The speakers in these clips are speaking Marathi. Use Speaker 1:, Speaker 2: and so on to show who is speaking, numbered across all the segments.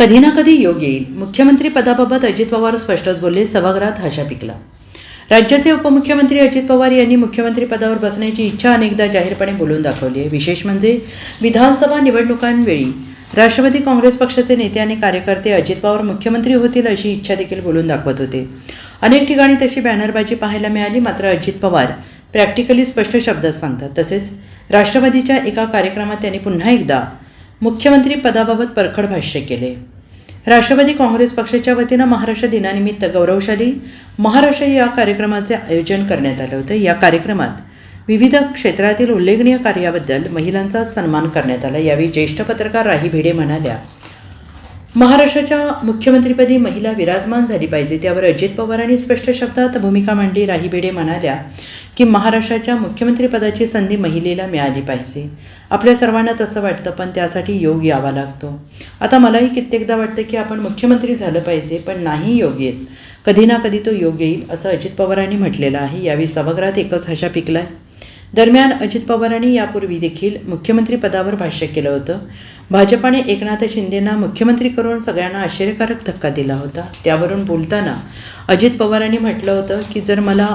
Speaker 1: कधी ना कधी योग येईल. मुख्यमंत्री पदाबाबत अजित पवार स्पष्टच बोलले सभागृहात हशा पिकला. राज्याचे उपमुख्यमंत्री अजित पवार यांनी मुख्यमंत्री पदावर बसण्याची इच्छा अनेकदा जाहीरपणे बोलून दाखवली आहे. विशेष म्हणजे विधानसभा निवडणुकांवेळी राष्ट्रवादी काँग्रेस पक्षाचे नेते आणि कार्यकर्ते अजित पवार मुख्यमंत्री होतील अशी इच्छा देखील बोलून दाखवत होते. अनेक ठिकाणी तशी बॅनरबाजी पाहायला मिळाली मात्र अजित पवार प्रॅक्टिकली स्पष्ट शब्दात सांगतात. तसेच राष्ट्रवादीच्या एका कार्यक्रमात त्यांनी पुन्हा एकदा मुख्यमंत्री पदाबाबत परखड भाष्य केले. राष्ट्रवादी काँग्रेस पक्षाच्या वतीनं महाराष्ट्र दिनानिमित्त गौरवशाली महाराष्ट्र या कार्यक्रमाचे आयोजन करण्यात आलं होतं. या कार्यक्रमात विविध क्षेत्रातील उल्लेखनीय कार्याबद्दल महिलांचा सन्मान करण्यात आला. यावेळी ज्येष्ठ पत्रकार राही भिडे म्हणाल्या महाराष्ट्राच्या मुख्यमंत्रीपदी महिला विराजमान झाली पाहिजे त्यावर अजित पवारांनी स्पष्ट शब्दात भूमिका मांडली. राही बेडे म्हणाल्या की महाराष्ट्राच्या मुख्यमंत्रीपदाची संधी महिलेला मिळाली पाहिजे. आपल्या सर्वांना तसं वाटतं पण त्यासाठी योग यावा लागतो. आता मलाही कित्येकदा वाटतं की आपण मुख्यमंत्री झालं पाहिजे पण नाही योग येत. कधी ना कधी तो योग येईल असं अजित पवारांनी म्हटलेलं आहे. यावेळी सभागृहात एकच हशा पिकलाय. दरम्यान अजित पवारांनी यापूर्वी देखील मुख्यमंत्री पदावर भाष्य केलं होतं. भाजपाने एकनाथ शिंदेंना मुख्यमंत्री करून सगळ्यांना आश्चर्यकारक धक्का दिला होता. त्यावरून बोलताना अजित पवारांनी म्हटलं होतं की जर मला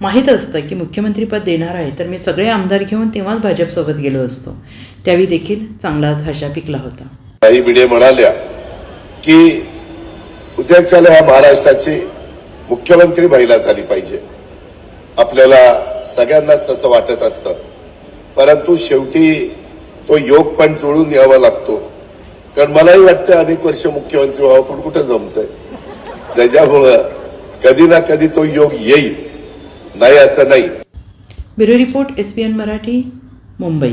Speaker 1: माहीत असतं की मुख्यमंत्रीपद देणार आहे तर मी सगळे आमदार घेऊन तेव्हाच भाजपसोबत गेलो असतो. त्यावेळी देखील चांगलाच हशा पिकला होता.
Speaker 2: काही भिडे म्हणाल्या की उद्याच्याला ह्या महाराष्ट्राची मुख्यमंत्री महिला झाली पाहिजे. आपल्याला सगळ्यांनाच तसं वाटत असतं. परंतु शेवटी तो योग पण जुळून यावा लागतो. कारण मलाही वाटतं अनेक वर्ष मुख्यमंत्री व्हावं पण कुठं जमतंय? त्याच्यामुळं कधी ना कधी तो योग येईल. नाही असं नाही.
Speaker 1: Bureau report S Marathi Mumbai.